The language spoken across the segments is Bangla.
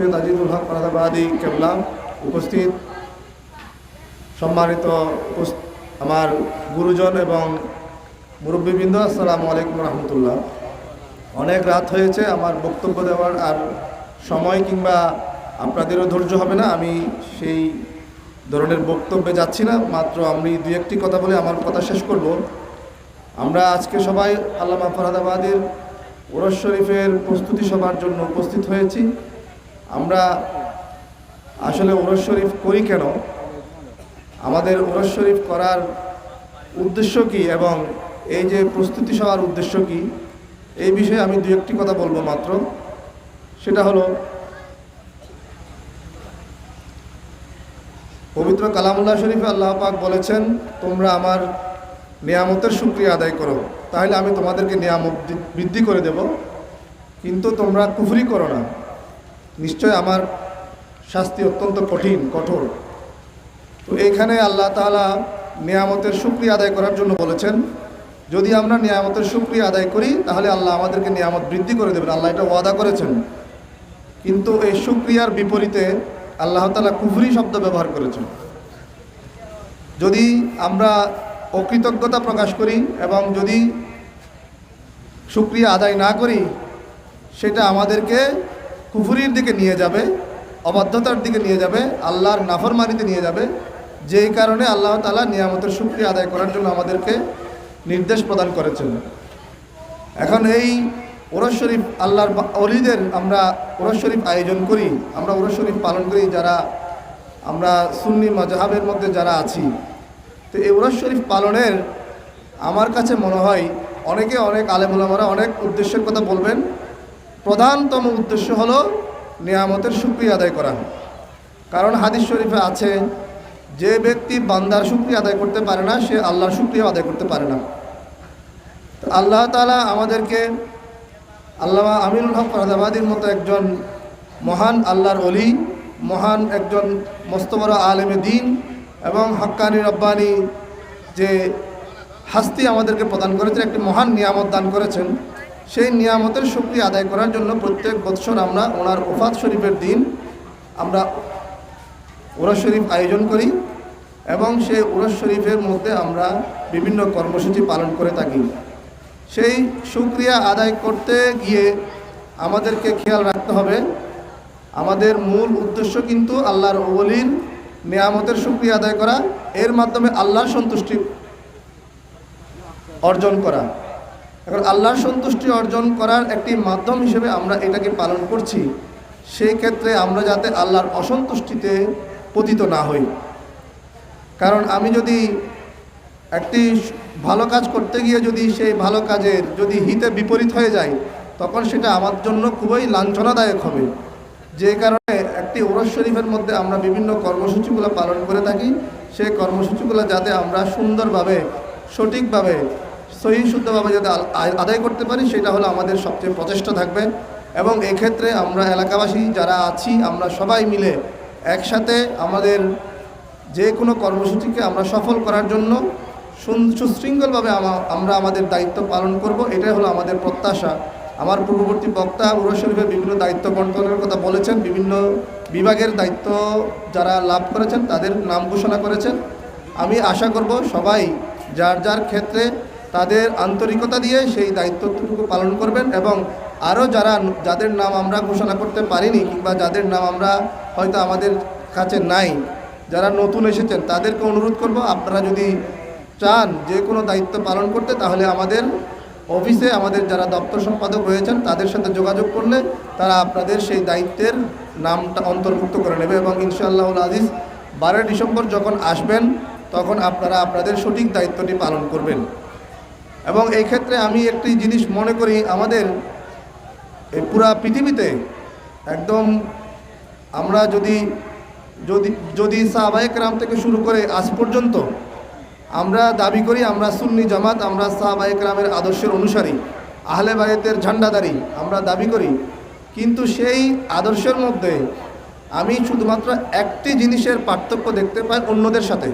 তাজিদুল হক ফরাদাবাদী কেবলা উপস্থিত। সম্মানিত আমার গুরুজন এবং মুরব্বীবৃন্দ, আসসালামু আলাইকুম রহমতুল্লাহ। অনেক রাত হয়েছে, আমার বক্তব্য দেওয়ার আর সময় কিংবা আপনাদেরও ধৈর্য হবে না, আমি সেই ধরনের বক্তব্যে যাচ্ছি না। মাত্র আমি দুই একটি কথা বলে আমার কথা শেষ করব। আমরা আজকে সবাই আল্লামা ফরাদাবাদের ওরস শরীফের প্রস্তুতি সভার জন্য উপস্থিত হয়েছি। আমরা আসলে ওরস শরীফ করি কেন? আমাদের ওরস শরীফ করার উদ্দেশ্য কি এবং এই যে প্রস্তুতি সভার উদ্দেশ্য কি? এই বিষয়ে আমি দু একটি কথা বলব মাত্র। সেটা হলো, পবিত্র কালামুল্লাহ শরীফে আল্লাহ পাক বলেছেন, তোমরা আমার নিয়ামতের সুক্রিয়া আদায় করো। তাহলে আমি তোমাদেরকে নিয়ামত বৃদ্ধি করে দেব। কিন্তু তোমরা কুফরি করো না। নিশ্চয় আমার শাস্তি অত্যন্ত কঠিন, কঠোর। তো এইখানে আল্লাহ তাআলা নিয়ামতের সুক্রিয়া আদায় করার জন্য বলেছেন, যদি আমরা নিয়ামতের সুক্রিয়া আদায় করি, তাহলে আল্লাহ আমাদেরকে নিয়ামত বৃদ্ধি করে দেবেন। আল্লাহ এটা ওয়াদা করেছেন। কিন্তু এই সুক্রিয়ার বিপরীতে আল্লাহ তালা কুফরি শব্দ ব্যবহার করেছেন। যদি আমরা অকৃতজ্ঞতা প্রকাশ করি এবং যদি সুক্রিয়া আদায় না করি, সেটা আমাদেরকে কুফুরির দিকে নিয়ে যাবে, অবাধ্যতার দিকে নিয়ে যাবে, আল্লাহর নাফরমানিতে নিয়ে যাবে। যেই কারণে আল্লাহ তালা নিয়ামতের সুক্রিয়া আদায় করার জন্য আমাদেরকে নির্দেশ প্রদান করেছেন। এখন এই ওরস শরীফ আল্লাহর অলিদের আমরা ওরস শরীফ আয়োজন করি, আমরা ওরস শরীফ পালন করি যারা আমরা সুন্নি মজাহাবের মধ্যে যারা আছি। তো এই ওরস শরীফ পালনের আমার কাছে মনে হয় অনেকে অনেক আলেমুলামারা অনেক উদ্দেশ্যের কথা বলবেন প্রধানতম উদ্দেশ্য হলো নিয়ামতের সুক্রিয়া আদায় করা। কারণ হাদিস শরীফে আছে, যে ব্যক্তি বান্দার সুক্রিয়া আদায় করতে পারে না, সে আল্লাহর সুক্রিয়া আদায় করতে পারে না। আল্লাহ তালা আমাদেরকে আল্লামা আমিনুল হক ফরদাবাদীর মতো একজন মহান আল্লাহর অলি মহান একজন মস্ত বড় আলেমে দিন এবং হক্কানি রব্বানি যে হাস্তি আমাদেরকে প্রদান করেছেন, একটি মহান নিয়ামত দান করেছেন। সেই নিয়ামতের শক্তি আদায় করার জন্য প্রত্যেক বৎসর আমরা ওনার ওফাত শরীফের দিন আমরা ওরস শরীফ আয়োজন করি এবং সেই ওরস শরীফের মধ্যে আমরা বিভিন্ন কর্মসূচি পালন করে থাকি। সেই সুক্রিয়া আদায় করতে গিয়ে আমাদেরকে খেয়াল রাখতে হবে। আমাদের মূল উদ্দেশ্য কিন্তু আল্লাহর ওলির নিয়ামতের সুক্রিয়া আদায় করা, এর মাধ্যমে আল্লাহর সন্তুষ্টি অর্জন করা। এখন আল্লাহর সন্তুষ্টি অর্জন করার একটি মাধ্যম হিসেবে আমরা এটাকে পালন করছি। সেই ক্ষেত্রে আমরা যাতে আল্লাহর অসন্তুষ্টিতে পতিত না হই। কারণ আমি যদি একটি ভালো কাজ করতে গিয়ে যদি সেই ভালো কাজের যদি হিতে বিপরীত হয়ে যায় তখন সেটা আমার জন্য খুবই লাঞ্ছনাদায়ক হবে। যে কারণে একটি ওরস শরীফের মধ্যে আমরা বিভিন্ন কর্মসূচিগুলো পালন করে থাকি। সেই কর্মসূচিগুলো যাতে আমরা সুন্দরভাবে, সঠিকভাবে সহি শুদ্ধভাবে যাতে আদায় করতে পারি, সেটা হলো আমাদের সবচেয়ে প্রচেষ্টা থাকবে। এবং এক্ষেত্রে আমরা এলাকাবাসী যারা আছি, আমরা সবাই মিলে একসাথে আমাদের যে কোনো কর্মসূচিকে আমরা সফল করার জন্য সুশৃঙ্খলভাবে আমরা আমাদের দায়িত্ব পালন করব। এটাই হলো আমাদের প্রত্যাশা। আমার পূর্ববর্তী বক্তা উরস বিভিন্ন দায়িত্ব বন্টনের কথা বলেছেন। বিভিন্ন বিভাগের দায়িত্ব যারা লাভ করেছেন, তাদের নাম ঘোষণা করেছেন। আমি আশা করব সবাই, যার যার ক্ষেত্রে তাদের আন্তরিকতা দিয়ে সেই দায়িত্বটুকু পালন করবেন এবং আরও যারা যাদের নাম আমরা ঘোষণা করতে পারিনি কিংবা যাদের নাম আমরা হয়তো আমাদের কাছে নাই, যারা নতুন এসেছেন, তাদেরকে অনুরোধ করব, আপনারা যদি চান যে কোনো দায়িত্ব পালন করতে, তাহলে আমাদের অফিসে আমাদের যারা দপ্তর সম্পাদক রয়েছেন, তাদের সাথে যোগাযোগ করলে তারা আপনাদের সেই দায়িত্বের নামটা অন্তর্ভুক্ত করে নেবে এবং ইনশাআল্লাহ আজিজ বারোই ডিসেম্বর যখন আসবেন, তখন আপনারা আপনাদের সঠিক দায়িত্বটি পালন করবেন। এবং এই ক্ষেত্রে আমি একটি জিনিস মনে করি, আমাদের এই পুরা পৃথিবীতে একদম আমরা যদি যদি যদি সাহবায়ক রাম থেকে শুরু করে আজ পর্যন্ত আমরা দাবি করি, আমরা সুন্নি জামাত, আমরা সাহবায়ক রামের আদর্শের অনুসারী, আহলে বায়েতের ঝান্ডাদারি আমরা দাবি করি। কিন্তু সেই আদর্শের মধ্যে আমি শুধুমাত্র একটি জিনিসের পার্থক্য দেখতে পাই অন্যদের সাথে।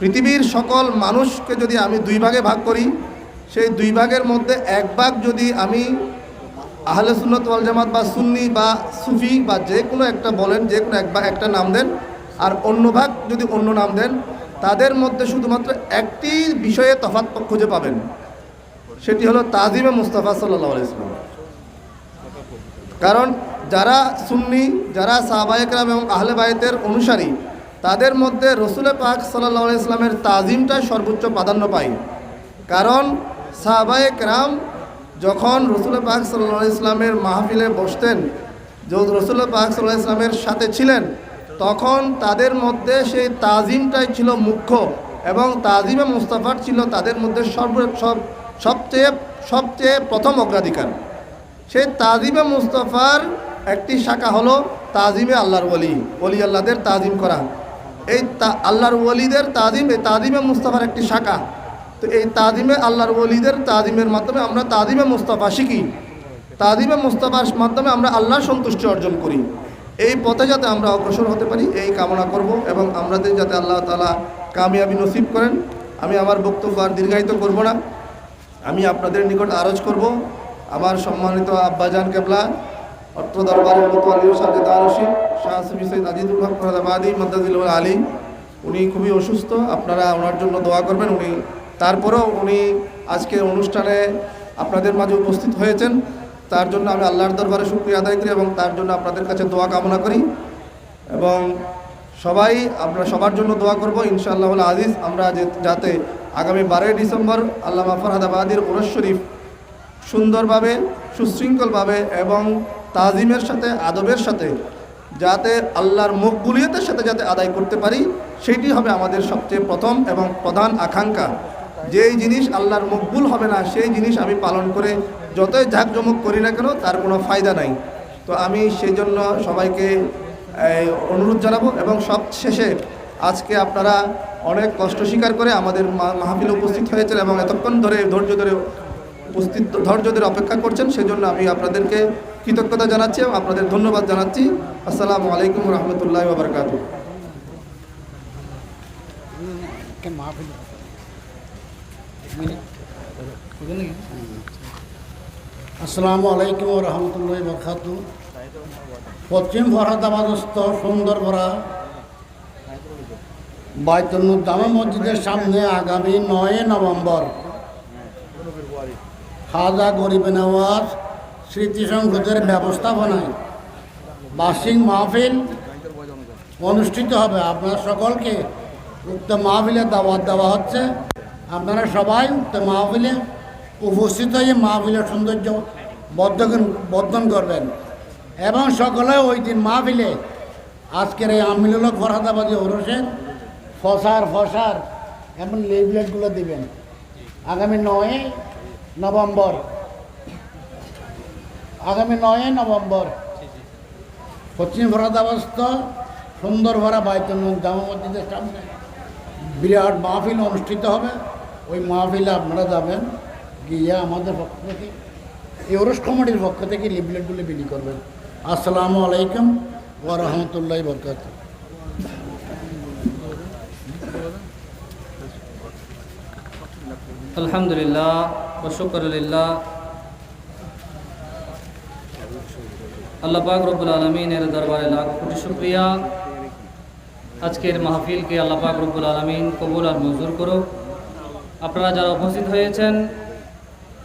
পৃথিবীর সকল মানুষকে যদি আমি দুই ভাগে ভাগ করি, সেই দুই ভাগের মধ্যে এক ভাগ যদি আমি আহলে সুন্নত ওয়াল জামাত বা সুন্নি বা সুফি বা যে কোনো একটা বলেন, যে কোনো এক একটা নাম দেন, আর অন্য ভাগ যদি অন্য নাম দেন, তাদের মধ্যে শুধুমাত্র একটি বিষয়ে তফাৎ খুঁজে পাবেন। সেটি হলো তাজিমে মুস্তাফা সাল্লাহ ইসলাম কারণ যারা সুন্নি, যারা সাহবায়করাম এবং আহলে বায়তের অনুসারী তাদের মধ্যে রসুলে পাক সাল্লাহ ইসলামের তাজিমটা সর্বোচ্চ প্রাধান্য পায়। কারণ সাহবায়ক রাম যখন রসুল পাক সাল্লাহ ইসলামের মাহফিলে বসতেন রসুল পাক সাল্লাহ ইসলামের সাথে ছিলেন, তখন তাদের মধ্যে সেই তাজিমটাই ছিল মুখ্য এবং তাজিমে মুস্তাফার ছিল তাদের মধ্যে সর্ব, সব, সবচেয়ে সবচেয়ে প্রথম অগ্রাধিকার। সেই তাজিমে মুস্তফার একটি শাখা হলো তাজিমে আল্লাহর ওলি ওলি আল্লাহদের তাজিম করা। এই আল্লাহর ওলিদের তাজিম, এই তাজিমে মুস্তফার একটি শাখা। তো এই তাজিমে আল্লাহর ওলিদের তাজিমের মাধ্যমে আমরা তাজিমে মুস্তফা শিখি। তাজিমে মুস্তফার মাধ্যমে আমরা আল্লাহর সন্তুষ্টি অর্জন করি। এই পথে যাতে আমরা অগ্রসর হতে পারি, এই কামনা করব এবং আমাদের যাতে আল্লাহ তালা কামিয়াবি নসিব করেন। আমি আমার বক্তব্য আর দীর্ঘায়িত করব না। আমি আপনাদের নিকট আরজ করব। আমার সম্মানিত আব্বাজান কেবলা অর্থ দরবারের মতো আলীর সাথে দারসিন শাহ সুফি সৈয়দ হক ফরদাবাদী মদ্দাজিল আলী। উনি খুবই অসুস্থ, আপনারা ওনার জন্য দোয়া করবেন। উনি তারপরেও উনি আজকে অনুষ্ঠানে আপনাদের মাঝে উপস্থিত হয়েছেন। তার জন্য আমি আল্লাহর দরবারে শুক্রিয়া আদায় করি এবং তার জন্য আপনাদের কাছে দোয়া কামনা করি। এবং সবাই, আমরা সবার জন্য দোয়া করব। ইনশাআল্লাহ আজিজ, আমরা যাতে আগামী বারোই ডিসেম্বর আল্লামা ফরহাদাবাদির ওরস শরীফ সুন্দরভাবে, সুশৃঙ্খলভাবে এবং তাজিমের সাথে, আদবের সাথে, যাতে আল্লাহর মুখ মকবুলিয়তের সাথে যাতে আদায় করতে পারি সেটি হবে আমাদের সবচেয়ে প্রথম এবং প্রধান আকাঙ্ক্ষা। যেই জিনিস আল্লাহর মকবুল হবে না, সেই জিনিস আমি পালন করে যতই ঝাঁকজমক করি না কেন, তার কোনো ফায়দা নাই। তো আমি সেই জন্য সবাইকে অনুরোধ জানাব এবং সব শেষে আজকে আপনারা অনেক কষ্ট স্বীকার করে আমাদের মাহফিলে উপস্থিত হয়েছেন এবং এতক্ষণ ধরে ধৈর্য ধরে উপস্থিত, ধৈর্য ধরে অপেক্ষা করছেন, সেজন্য আমি আপনাদেরকে কৃতজ্ঞতা জানাচ্ছি এবং আপনাদের ধন্যবাদ জানাচ্ছি। আসসালামু আলাইকুম রহমতুল্লাহ বাবরকাত আসসালামু আলাইকুম রহমতুল্লাহ বরকাত। পশ্চিম ভারতাবাদস্থ সুন্দর ভরা বাইতুন্নুদ্দামা মসজিদের সামনে আগামী নয় নভেম্বর খাজা গরিব নওয়াজ স্মৃতি সংসদের ব্যবস্থাপনায় বার্ষিক মাহফিল অনুষ্ঠিত হবে। আপনারা সকলকে উক্ত মাহফিলে দাওয়াত দেওয়া হচ্ছে। আপনারা সবাই উক্ত মাহফিলে উপস্থিত হয়ে মাহফিলের সৌন্দর্য বর্ধন বর্ধন করবেন। এবং সকলে ওই দিন মাহফিলে আজকের এই আমিনুল হক ফরহাদাবাদী ওরসের ফসার ফসার এবং লেবলেটগুলো দিবেন। আগামী নয় নভেম্বর আগামী নয় নভেম্বর। পশ্চিম ফরাদাবস্ত সুন্দর ভরা বাইতুল জামা মসজিদের সামনে। বিরাট মাহফিল অনুষ্ঠিত হবে। ওই মাহফিলে আপনারা যাবেন গিয়ে আমাদের পক্ষ থেকে ইউরোস কমিটির পক্ষ থেকে লিফলেটগুলো বিলি করবেন। আসসালামু আলাইকুম ও রহমতুল্লাহ বরকাত আলহামদুলিল্লাহ বশুকরুলিল্লাহ আল্লাহ পাক রব্বুল আলমিনের দরবারে লাখ কোটি শুক্রিয়া। আজকের মাহফিলকে আল্লাহ পাক রব্বুল আলমিন কবুল আর মঞ্জুর করুক। আপনারা যারা উপস্থিত হয়েছেন,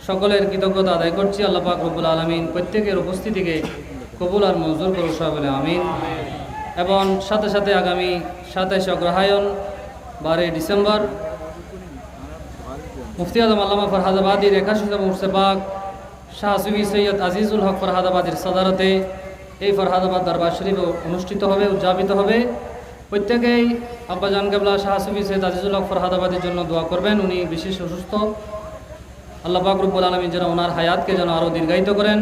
সকলের কৃতজ্ঞতা আদায় করছি। আল্লাহ পাক রব্বুল আলমিন প্রত্যেকের উপস্থিতিকে কবুল আর মঞ্জুর করুক সবাই আমিন। এবং সাথে সাথে আগামী সাতাইশ অগ্রহায়ণ, বারোই ডিসেম্বর, মুফতি আজম আল্লামা ফরহাদাবাদীর একাশিতম মুর্সেবাগ শাহ সুবি সৈয়দ আজিজুল হক ফরহাদাবাদের সদারতে এই ফরহাদাবাদ দরবার শরীফ অনুষ্ঠিত হবে, উদযাপিত হবে। প্রত্যেকেই আব্বাজান কেবলা শাহ সুবি সৈয়দ আজিজুল হক ফরহাদাবাদের জন্য দোয়া করবেন। উনি বিশেষ অসুস্থ। আল্লাহ পাক রব্বুল আলমী যেন ওনার হায়াতকে যেন আরও দীর্ঘায়িত করেন।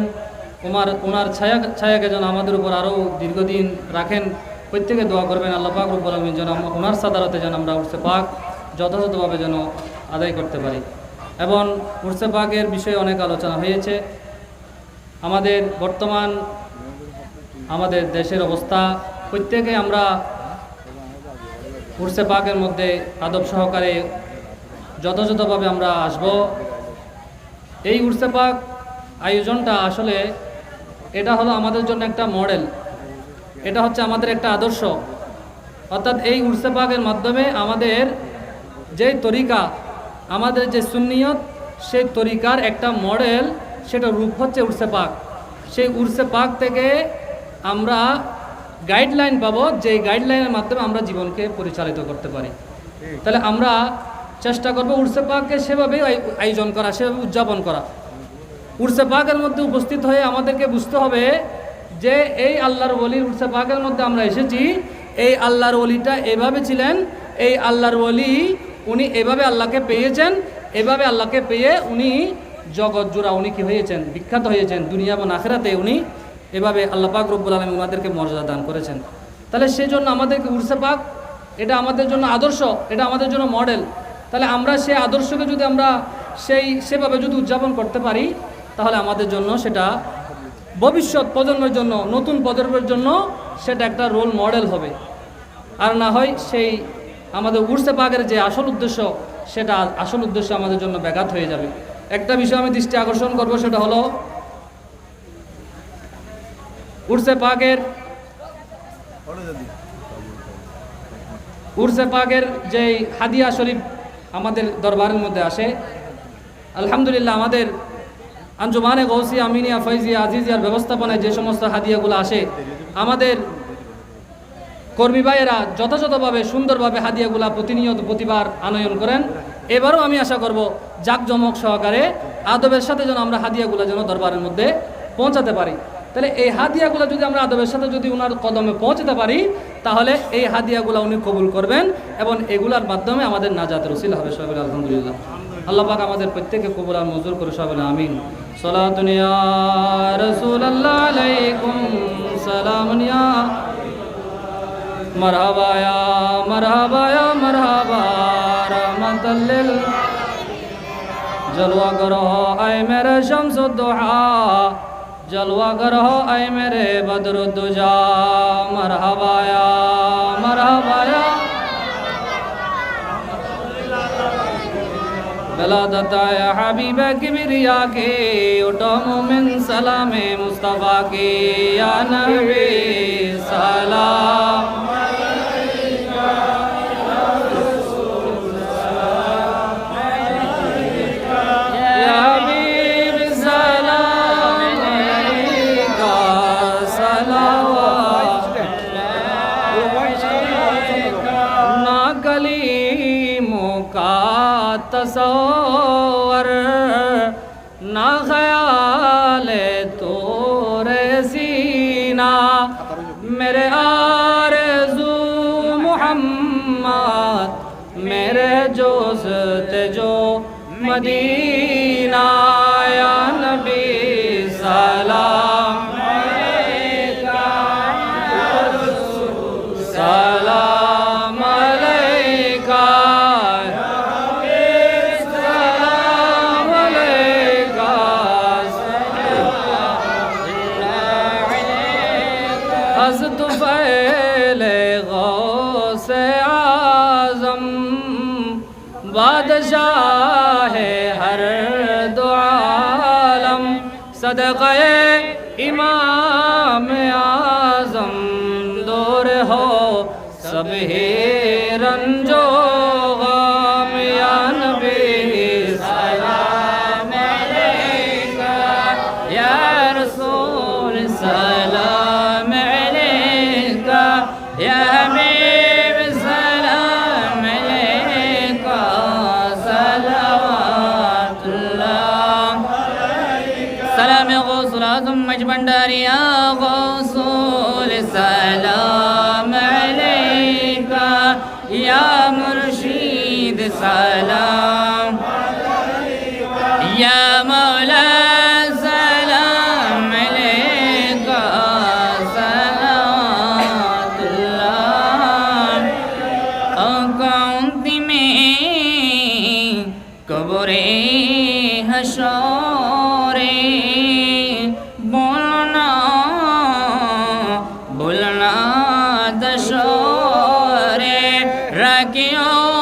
ওনার ওনার ছায়া, ছায়াকে যেন আমাদের উপর আরও দীর্ঘদিন রাখেন। প্রত্যেকে দোয়া করবেন, আল্লাহ পাক রব্বুল আলমী যেন ওনার সাদারতে যেন আমরা উঠতে পাক যথাযথভাবে যেন আদায় করতে পারি। এবং উর্সে বিষয়ে অনেক আলোচনা হয়েছে। আমাদের বর্তমান আমাদের দেশের অবস্থা, প্রত্যেকে আমরা উর্সে পাকের মধ্যে আদব সহকারে যথাযথভাবে আমরা আসব। এই উর্সে পাক আয়োজনটা আসলে এটা হলো আমাদের জন্য একটা মডেল। এটা হচ্ছে আমাদের একটা আদর্শ। অর্থাৎ এই উর্সে পাকের মাধ্যমে আমাদের যে তরিকা আমাদের যে সুন্নিয়ত, সেই তরিকার একটা মডেল, সেটা রূপ হচ্ছে উর্সে পাক। সেই উর্সে পাক থেকে আমরা গাইডলাইন পাবো যে গাইডলাইনের মাধ্যমে আমরা জীবনকে পরিচালিত করতে পারি। তাহলে আমরা চেষ্টা করব উর্সে পাককে সেভাবেই আয়োজন করা, সেভাবে উদযাপন করা। উর্সে পাকের মধ্যে উপস্থিত হয়ে আমাদেরকে বুঝতে হবে যে এই আল্লাহর ওলির উর্সে পাকের মধ্যে আমরা এসেছি। এই আল্লাহর অলিটা এভাবে ছিলেন, এই আল্লাহর ওলি উনি এভাবে আল্লাহকে পেয়েছেন, এভাবে আল্লাহকে পেয়ে উনি জগৎ জোড়া উনি কি হয়েছেন, বিখ্যাত হয়েছেন, দুনিয়া এবং আখেরাতে উনি এভাবে আল্লাহ পাক রব্বুল আলমী ওনাদেরকে মর্যাদা দান করেছেন। তাহলে সেই জন্য আমাদেরকে উর্সে পাক, এটা আমাদের জন্য আদর্শ, এটা আমাদের জন্য মডেল তাহলে আমরা সেই আদর্শকে যদি আমরা সেই, সেভাবে যদি উদযাপন করতে পারি, তাহলে আমাদের জন্য সেটা ভবিষ্যৎ প্রজন্মের জন্য, নতুন প্রজন্মের জন্য সেটা একটা রোল মডেল হবে। আর না হয় সেই আমাদের উর্সে পাকের যে আসল উদ্দেশ্য, সেটা আসল উদ্দেশ্য আমাদের জন্য ব্যাঘাত হয়ে যাবে। একটা বিষয় আমি দৃষ্টি আকর্ষণ করব, সেটা হলো উর্সে পাকের উর্সে পাকের যে হাদিয়া শরীফ আমাদের দরবারের মধ্যে আসে, আলহামদুলিল্লাহ আমাদের আঞ্জুমানে গৌসি আমিনিয়া ফৈজিয়া আজিজিয়ার ব্যবস্থাপনায় যে সমস্ত হাদিয়াগুলো আসে, আমাদের কর্মী ভাইয়েরা যথাযথভাবে, সুন্দরভাবে হাদিয়াগুলা প্রতিনিয়ত প্রতিবার আনয়ন করেন। এবারও আমি আশা করব জাকজমক সহকারে আদবের সাথে যেন আমরা হাদিয়াগুলা যেন দরবারের মধ্যে পৌঁছাতে পারি। তাহলে এই হাদিয়াগুলো যদি আমরা আদবের সাথে যদি উনার কদমে পৌঁছাতে পারি, তাহলে এই হাদিয়াগুলো উনি কবুল করবেন এবং এগুলার মাধ্যমে আমাদের নাজাতের রসিল হবে সবাই আলহামদুলিল্লাহ। আল্লাহ পাক আমাদের প্রত্যেকে কবুল আর মজুর করে সবাই আমিন। সালামুনিয়া مرحبا یا مرحبا یا مرحبا رحمت لل جلوہ کرو اے میرے شمس الدحا جلوہ کرو اے میرے بدر الدجا. مرحبا یا مرحبا یا. بلادت یا حبیب کبریا کے اٹھو مومن سلام مصطفیٰ کی، یا نبی سلام. تصور نہ خیال تو رسینا میرے آرزو محمد میرے جوست جو مدینہ۔ में आज़म दौर हो सभी السلام يا مولاي কবরে হাসরে বল না বল না দশরে। রাখিও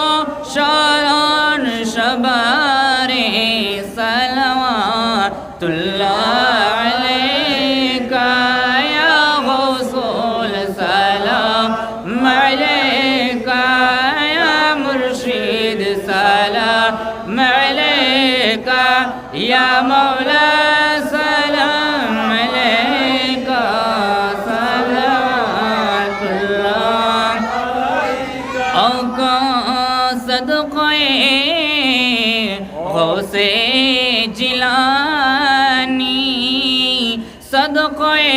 غوث جیلانی صدقے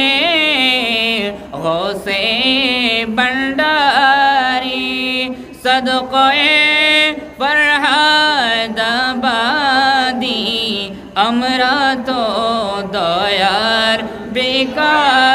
غوث بنداری صدقے فرحاد آبادی امرا تو دیار بیکار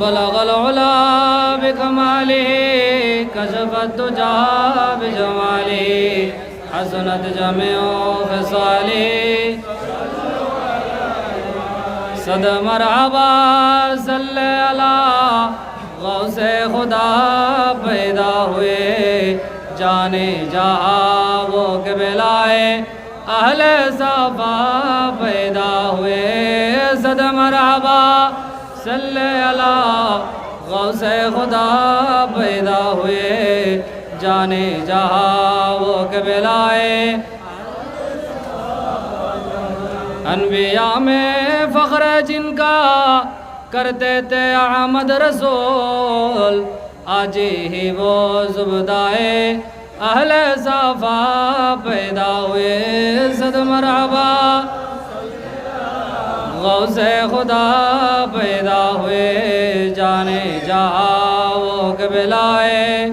بلغ العلا بكماله كشف الدجى بجماله حسنت جميع خصاله صد مرحبا، صلی اللہ غوث خدا پیدا ہوئے جانے جہاں وہ کے بلائے اہل صفا پیدا ہوئے۔ صد مرحبا صلی اللہ غوث خدا پیدا ہوئے۔ جانے جہاں وہ کے بلائے انبیاء میں فخر جن کا کرتے تھے احمد رسول، آج ہی وہ زبدائے اہل صفا پیدا ہوئے، صد مرحبا۔ غوث خدا پیدا ہوئے جانے جہاں وہ ہے